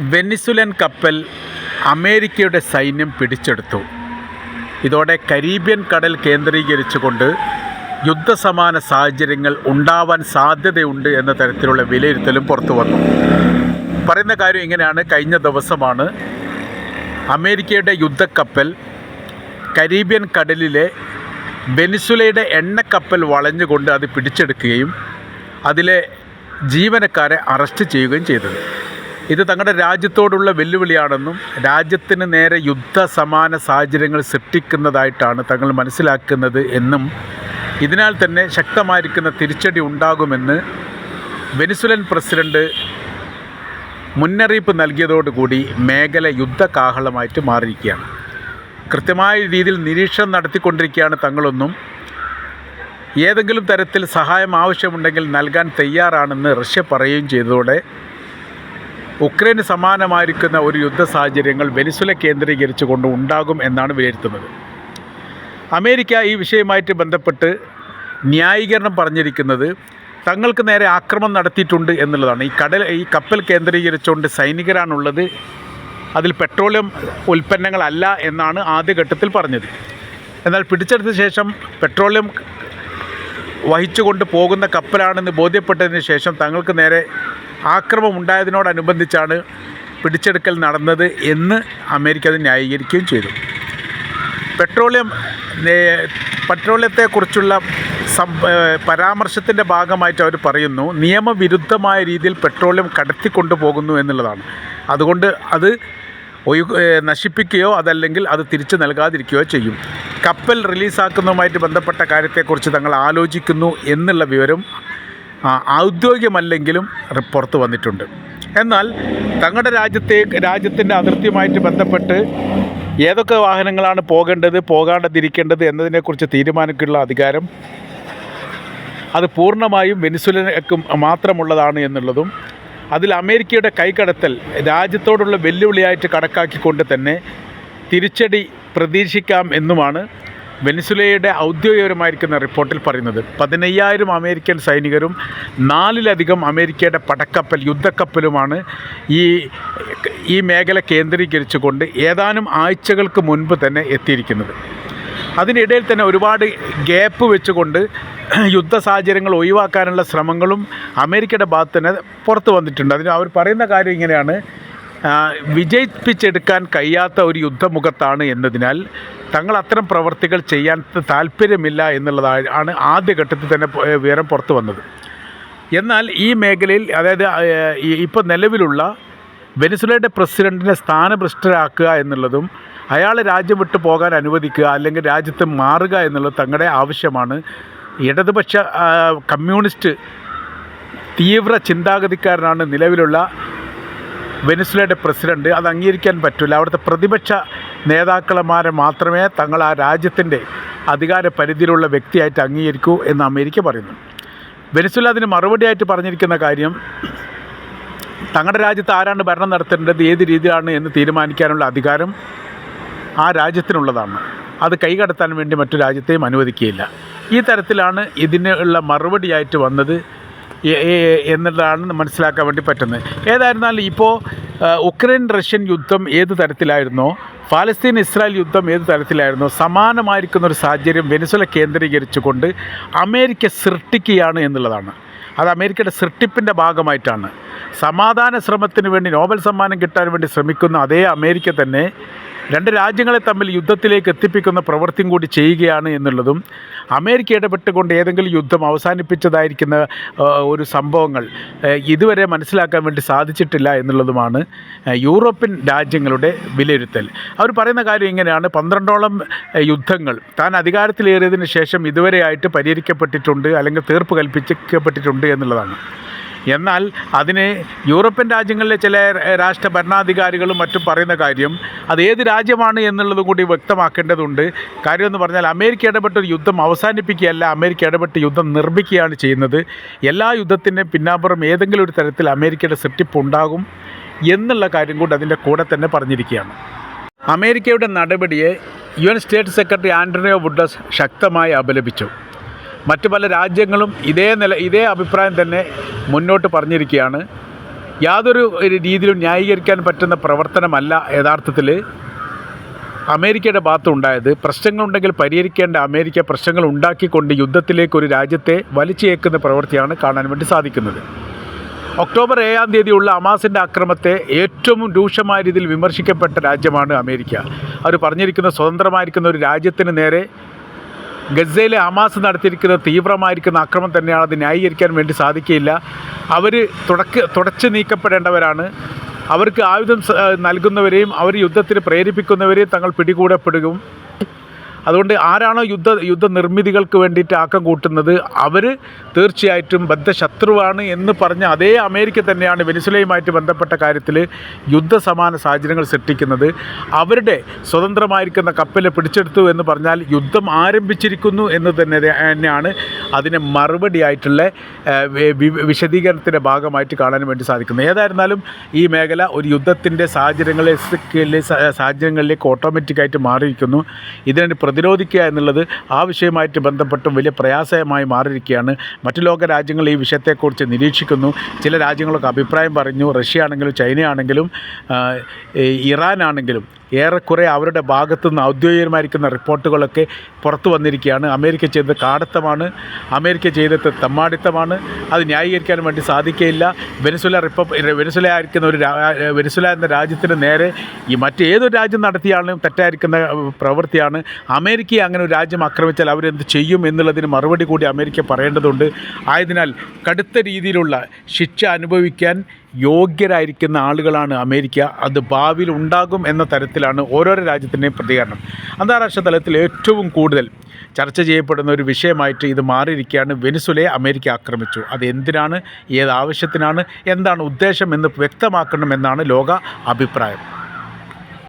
Venezuelan കപ്പൽ അമേരിക്കയുടെ സൈന്യം പിടിച്ചെടുത്തു. ഇതോടെ കരീബിയൻ കടൽ കേന്ദ്രീകരിച്ചുകൊണ്ട് യുദ്ധസമാന സാഹചര്യങ്ങൾ ഉണ്ടാവാൻ സാധ്യതയുണ്ട് എന്ന തരത്തിലുള്ള വിലയിരുത്തലും പുറത്തു വന്നു. പറയുന്ന കാര്യം ഇങ്ങനെയാണ്. കഴിഞ്ഞ ദിവസമാണ് അമേരിക്കയുടെ യുദ്ധക്കപ്പൽ കരീബിയൻ കടലിലെ വെനിസുലയുടെ എണ്ണക്കപ്പൽ വളഞ്ഞുകൊണ്ട് അത് പിടിച്ചെടുക്കുകയും അതിലെ ജീവനക്കാരെ അറസ്റ്റ് ചെയ്യുകയും ചെയ്തത്. ഇത് തങ്ങളുടെ രാജ്യത്തോടുള്ള വെല്ലുവിളിയാണെന്നും രാജ്യത്തിന് നേരെ യുദ്ധസമാന സാഹചര്യങ്ങൾ സൃഷ്ടിക്കുന്നതായിട്ടാണ് തങ്ങൾ മനസ്സിലാക്കുന്നത് എന്നും ഇതിനാൽ തന്നെ ശക്തമായിരിക്കുന്ന തിരിച്ചടി ഉണ്ടാകുമെന്ന് വെനിസുലൻ പ്രസിഡന്റ് മുന്നറിയിപ്പ് നൽകിയതോടുകൂടി മേഖല യുദ്ധകാഹളമായിട്ട് മാറിയിരിക്കുകയാണ്. കൃത്യമായ രീതിയിൽ നിരീക്ഷണം നടത്തിക്കൊണ്ടിരിക്കുകയാണ് തങ്ങളൊന്നും. ഏതെങ്കിലും തരത്തിൽ സഹായം ആവശ്യമുണ്ടെങ്കിൽ നൽകാൻ തയ്യാറാണെന്ന് റഷ്യ പറയുകയും ചെയ്തതോടെ ഉക്രൈന് സമാനമായിരിക്കുന്ന ഒരു യുദ്ധ സാഹചര്യങ്ങൾ വെനിസുല കേന്ദ്രീകരിച്ചുകൊണ്ട് ഉണ്ടാകും എന്നാണ് വിലയിരുത്തുന്നത്. അമേരിക്ക ഈ വിഷയമായിട്ട് ബന്ധപ്പെട്ട് ന്യായീകരണം പറഞ്ഞിരിക്കുന്നത് തങ്ങൾക്ക് നേരെ ആക്രമണം നടത്തിയിട്ടുണ്ട് എന്നുള്ളതാണ്. ഈ കടൽ ഈ കപ്പൽ കേന്ദ്രീകരിച്ചുകൊണ്ട് സൈനികരാണുള്ളത്. അതിൽ പെട്രോളിയം ഉൽപ്പന്നങ്ങളല്ല എന്നാണ് ആദ്യഘട്ടത്തിൽ പറഞ്ഞത്. എന്നാൽ പിടിച്ചെടുത്ത ശേഷം പെട്രോളിയം വഹിച്ചുകൊണ്ട് പോകുന്ന കപ്പലാണെന്ന് ബോധ്യപ്പെട്ടതിന് ശേഷം തങ്ങൾക്ക് നേരെ ആക്രമണം ഉണ്ടായതിനോടനുബന്ധിച്ചാണ് പിടിച്ചെടുക്കൽ നടന്നത് എന്ന് അമേരിക്ക അത് ന്യായീകരിക്കുകയും ചെയ്തു. പെട്രോളിയം പെട്രോളിയത്തെക്കുറിച്ചുള്ള സം പരാമർശത്തിന്റെ ഭാഗമായിട്ട് അവർ പറയുന്നു നിയമവിരുദ്ധമായ രീതിയിൽ പെട്രോളിയം കടത്തിക്കൊണ്ടു പോകുന്നു എന്നുള്ളതാണ്. അതുകൊണ്ട് അത് ഒഴു നശിപ്പിക്കുകയോ അതല്ലെങ്കിൽ അത് തിരിച്ചു നൽകാതിരിക്കുകയോ ചെയ്യും. കപ്പൽ റിലീസാക്കുന്നതുമായിട്ട് ബന്ധപ്പെട്ട കാര്യത്തെക്കുറിച്ച് തങ്ങൾ ആലോചിക്കുന്നു എന്നുള്ള വിവരം ഔദ്യോഗികമല്ലെങ്കിലും പുറത്ത് വന്നിട്ടുണ്ട്. എന്നാൽ തങ്ങളുടെ രാജ്യത്തെ രാജ്യത്തിന്റെ അതിർത്തിയുമായിട്ട് ബന്ധപ്പെട്ട് ഏതൊക്കെ വാഹനങ്ങളാണ് പോകേണ്ടത് പോകാണ്ടതിരിക്കേണ്ടത് എന്നതിനെക്കുറിച്ച് തീരുമാനിക്കാനുള്ള അധികാരം അത് പൂർണമായും വെനിസുലക്കും മാത്രമുള്ളതാണ് എന്നുള്ളതും അതിൽ അമേരിക്കയുടെ കൈകടത്തൽ രാജ്യത്തോടുള്ള വെല്ലുവിളിയായിട്ട് കണക്കാക്കിക്കൊണ്ട് തന്നെ തിരിച്ചടി പ്രതീക്ഷിക്കാം എന്നുമാണ് വെനിസുലയുടെ ഔദ്യോഗികപരമായിരിക്കുന്ന റിപ്പോർട്ടിൽ പറയുന്നത് പതിനയ്യായിരം അമേരിക്കൻ സൈനികരും നാലിലധികം അമേരിക്കയുടെ പടക്കപ്പൽ യുദ്ധക്കപ്പലുമാണ് ഈ ഈ മേഖല കേന്ദ്രീകരിച്ചുകൊണ്ട് ഏതാനും ആഴ്ചകൾക്ക് മുൻപ് തന്നെ എത്തിയിരിക്കുന്നത്. അതിനിടയിൽ തന്നെ ഒരുപാട് ഗ്യാപ്പ് വെച്ചുകൊണ്ട് യുദ്ധ സാഹചര്യങ്ങൾ ഒഴിവാക്കാനുള്ള ശ്രമങ്ങളും അമേരിക്കയുടെ ഭാഗത്ത് തന്നെ പുറത്തു വന്നിട്ടുണ്ട്. അതിന് അവർ പറയുന്ന കാര്യം ഇങ്ങനെയാണ് വിജയിപ്പിച്ചെടുക്കാൻ കഴിയാത്ത ഒരു യുദ്ധമുഖത്താണ് എന്നതിനാൽ തങ്ങൾ അത്തരം പ്രവർത്തികൾ ചെയ്യാൻ താല്പര്യമില്ല എന്നുള്ളതാണ് ആദ്യഘട്ടത്തിൽ തന്നെ വിവരം പുറത്തു വന്നത്. എന്നാൽ ഈ മേഖലയിൽ അതായത് ഇപ്പോൾ നിലവിലുള്ള വെനിസുലയുടെ പ്രസിഡന്റിനെ സ്ഥാനഭ്രഷ്ടരാക്കുക എന്നുള്ളതും അയാളെ രാജ്യം വിട്ടു പോകാൻ അനുവദിക്കുക അല്ലെങ്കിൽ രാജ്യത്ത് മാറുക എന്നുള്ളത് തങ്ങളുടെ ആവശ്യമാണ്. ഇടതുപക്ഷ കമ്മ്യൂണിസ്റ്റ് തീവ്ര ചിന്താഗതിക്കാരനാണ് നിലവിലുള്ള വെനിസുലയുടെ പ്രസിഡന്റ് അത് അംഗീകരിക്കാൻ പറ്റില്ല അവിടുത്തെ പ്രതിപക്ഷ നേതാക്കളമാരെ മാത്രമേ തങ്ങൾ ആ രാജ്യത്തിന്റെ അധികാര പരിധിയിലുള്ള വ്യക്തിയായിട്ട് അംഗീകരിക്കൂ എന്ന് അമേരിക്ക പറയുന്നു. വെനിസ്വല അതിന് മറുപടിയായിട്ട് പറഞ്ഞിരിക്കുന്ന കാര്യം തങ്ങളുടെ രാജ്യത്ത് ആരാണ് ഭരണം നടത്തേണ്ടത് ഏത് രീതിയിലാണ് എന്ന് തീരുമാനിക്കാനുള്ള അധികാരം ആ രാജ്യത്തിനുള്ളതാണ്. അത് കൈകടത്താൻ വേണ്ടി മറ്റു രാജ്യത്തെയും അനുവദിക്കുകയില്ല. ഈ തരത്തിലാണ് ഇതിനുള്ള മറുപടിയായിട്ട് വന്നത് എന്നുള്ളതാണ് മനസ്സിലാക്കാൻ വേണ്ടി പറ്റുന്നത്. ഏതായിരുന്നാലും ഇപ്പോൾ ഉക്രൈൻ റഷ്യൻ യുദ്ധം ഏത് തരത്തിലായിരുന്നോ? ഫലസ്തീൻ ഇസ്രായേൽ യുദ്ധം ഏത് തരത്തിലായിരുന്നോ? സമാനമായിരിക്കുന്ന ഒരു സാഹചര്യം വെനിസുല കേന്ദ്രീകരിച്ചുകൊണ്ട് അമേരിക്ക സൃഷ്ടിക്കുകയാണ് എന്നുള്ളതാണ്. അത് അമേരിക്കയുടെ സൃഷ്ടിപ്പിന്റെ ഭാഗമായിട്ടാണ്. സമാധാന ശ്രമത്തിന് വേണ്ടി നോബൽ സമ്മാനം കിട്ടാൻ വേണ്ടി ശ്രമിക്കുന്ന അതേ അമേരിക്ക തന്നെ രണ്ട് രാജ്യങ്ങളെ തമ്മിൽ യുദ്ധത്തിലേക്ക് എത്തിപ്പിക്കുന്ന പ്രവൃത്തിയും കൂടി ചെയ്യുകയാണ് എന്നുള്ളതും അമേരിക്ക ഇടപെട്ടുകൊണ്ട് ഏതെങ്കിലും യുദ്ധം അവസാനിപ്പിച്ചതായിരിക്കുന്ന ഒരു സംഭവങ്ങൾ ഇതുവരെ മനസ്സിലാക്കാൻ വേണ്ടി സാധിച്ചിട്ടില്ല എന്നുള്ളതുമാണ് യൂറോപ്യൻ രാജ്യങ്ങളുടെ വിലയിരുത്തൽ. അവർ പറയുന്ന കാര്യം ഇങ്ങനെയാണ്. പന്ത്രണ്ടോളം യുദ്ധങ്ങൾ താൻ അധികാരത്തിലേറിയതിന് ശേഷം ഇതുവരെയായിട്ട് പരിഹരിക്കപ്പെട്ടിട്ടുണ്ട് അല്ലെങ്കിൽ തീർപ്പ് കൽപ്പിക്കപ്പെട്ടിട്ടുണ്ട് എന്നുള്ളതാണ്. എന്നാൽ അതിന് യൂറോപ്യൻ രാജ്യങ്ങളിലെ ചില രാഷ്ട്ര ഭരണാധികാരികളും മറ്റും പറയുന്ന കാര്യം അത് ഏത് രാജ്യമാണ് എന്നുള്ളതും കൂടി വ്യക്തമാക്കേണ്ടതുണ്ട്. കാര്യം എന്ന് പറഞ്ഞാൽ അമേരിക്ക ഇടപെട്ട ഒരു യുദ്ധം അവസാനിപ്പിക്കുകയല്ല അമേരിക്ക ഇടപെട്ട് യുദ്ധം നിർമ്മിക്കുകയാണ് ചെയ്യുന്നത്. എല്ലാ യുദ്ധത്തിന്റെ പിന്നാമ്പുറം ഏതെങ്കിലും ഒരു തരത്തിൽ അമേരിക്കയുടെ സൃഷ്ടിപ്പ് ഉണ്ടാകും എന്നുള്ള കാര്യം കൂടി അതിന്റെ കൂടെ തന്നെ പറഞ്ഞിരിക്കുകയാണ്. അമേരിക്കയുടെ നടപടിയെ U N state secretary Antonio വുഡസ് ശക്തമായി അപലപിച്ചു. മറ്റു പല രാജ്യങ്ങളും ഇതേ നില ഇതേ അഭിപ്രായം തന്നെ മുന്നോട്ട് പറഞ്ഞിരിക്കുകയാണ്. യാതൊരു രീതിയിലും ന്യായീകരിക്കാൻ പറ്റുന്ന പ്രവർത്തനമല്ല യഥാർത്ഥത്തിൽ. അമേരിക്കയുടെ ഭാഗത്തുണ്ടായത്. പ്രശ്നങ്ങളുണ്ടെങ്കിൽ പരിഹരിക്കേണ്ട അമേരിക്ക പ്രശ്നങ്ങൾ ഉണ്ടാക്കിക്കൊണ്ട് യുദ്ധത്തിലേക്ക് ഒരു രാജ്യത്തെ വലിച്ചേക്കുന്ന പ്രവൃത്തിയാണ് കാണാൻ വേണ്ടി സാധിക്കുന്നത്. ഒക്ടോബർ ഏഴാം തീയതിയുള്ള അമാസിന്റെ അക്രമത്തെ ഏറ്റവും രൂക്ഷമായ രീതിയിൽ വിമർശിക്കപ്പെട്ട രാജ്യമാണ് അമേരിക്ക. അവർ പറഞ്ഞിരിക്കുന്ന സ്വതന്ത്രമായിരിക്കുന്ന ഒരു രാജ്യത്തിന് നേരെ ഗസയിലെ ഹമാസ് നടത്തിയിരിക്കുന്ന തീവ്രമായിരിക്കുന്ന അക്രമം തന്നെയാണ് അത് ന്യായീകരിക്കാൻ വേണ്ടി സാധിക്കുകയില്ല. അവർ തുടക്ക തുടച്ചു നീക്കപ്പെടേണ്ടവരാണ്. അവർക്ക് ആയുധം നൽകുന്നവരെയും അവർ യുദ്ധത്തിന് പ്രേരിപ്പിക്കുന്നവരെയും തങ്ങൾ പിടികൂടപ്പെടുകയും അതുകൊണ്ട് ആരാണോ യുദ്ധ യുദ്ധ നിർമ്മിതികൾക്ക് വേണ്ടിയിട്ട് ആക്കം കൂട്ടുന്നത് അവർ തീർച്ചയായിട്ടും ബദ്ധശത്രുവാണ് എന്ന് പറഞ്ഞ അതേ അമേരിക്ക തന്നെയാണ് വെനിസുലയുമായിട്ട് ബന്ധപ്പെട്ട കാര്യത്തിൽ യുദ്ധസമാന സാഹചര്യങ്ങൾ സൃഷ്ടിക്കുന്നത്. അവരുടെ സ്വതന്ത്രമായിരിക്കുന്ന കപ്പലെ പിടിച്ചെടുത്തു എന്ന് പറഞ്ഞാൽ യുദ്ധം ആരംഭിച്ചിരിക്കുന്നു എന്ന് തന്നെ തന്നെയാണ് അതിന് മറുപടിയായിട്ടുള്ള വിശദീകരണത്തിന്റെ ഭാഗമായിട്ട് കാണാൻ വേണ്ടി സാധിക്കുന്നത്. ഏതായിരുന്നാലും ഈ മേഖല ഒരു യുദ്ധത്തിന്റെ സാഹചര്യങ്ങളെ സാഹചര്യങ്ങളിലേക്ക് ഓട്ടോമാറ്റിക്കായിട്ട് മാറിയിരിക്കുന്നു. ഇതിനെ പ്രതിരോധിക്കുക എന്നുള്ളത് ആ വിഷയമായിട്ട് ബന്ധപ്പെട്ടും വലിയ പ്രയാസമായി മാറിയിരിക്കുകയാണ്. മറ്റു ലോക രാജ്യങ്ങൾ ഈ വിഷയത്തെക്കുറിച്ച് നിരീക്ഷിക്കുന്നു. ചില രാജ്യങ്ങളൊക്കെ അഭിപ്രായം പറഞ്ഞു. റഷ്യ ആണെങ്കിലും ചൈനയാണെങ്കിലും ഇറാൻ ആണെങ്കിലും ഏറെക്കുറെ അവരുടെ ഭാഗത്തു നിന്ന് ഔദ്യോഗികമായിരിക്കുന്ന റിപ്പോർട്ടുകളൊക്കെ പുറത്തു വന്നിരിക്കുകയാണ്. അമേരിക്ക ചെയ്തത് കാടത്തമാണ് അമേരിക്ക ചെയ്തത് തമ്മാടിത്തമാണ്. അത് ന്യായീകരിക്കാൻ വേണ്ടി സാധിക്കുകയില്ല. വെനസുല റിപ്പ വെനസുല ആയിരിക്കുന്ന ഒരു വെനസുല എന്ന രാജ്യത്തിന് നേരെ ഈ മറ്റേതൊരു രാജ്യം നടത്തിയാലും തെറ്റായിരിക്കുന്ന പ്രവൃത്തിയാണ്. അമേരിക്കയെ അങ്ങനെ ഒരു രാജ്യം ആക്രമിച്ചാൽ അവരെന്ത് ചെയ്യും എന്നുള്ളതിന് മറുപടി കൂടി അമേരിക്ക പറയേണ്ടതുണ്ട്. ആയതിനാൽ കടുത്ത രീതിയിലുള്ള ശിക്ഷ അനുഭവിക്കാൻ യോഗ്യരായിരിക്കുന്ന ആളുകളാണ് അമേരിക്ക. അത് ഭാവിയിൽ ഉണ്ടാകും എന്ന തരത്തിലാണ് ഓരോരോ രാജ്യത്തിന്റെയും പ്രതികരണം. അന്താരാഷ്ട്ര തലത്തിൽ ഏറ്റവും കൂടുതൽ ചർച്ച ചെയ്യപ്പെടുന്ന ഒരു വിഷയമായിട്ട് ഇത് മാറിയിരിക്കുകയാണ്. വെനിസുലയെ അമേരിക്ക ആക്രമിച്ചു. അത് എന്തിനാണ്? ഏത് ആവശ്യത്തിനാണ്? എന്താണ് ഉദ്ദേശം എന്ന് വ്യക്തമാക്കണമെന്നാണ് ലോക അഭിപ്രായം.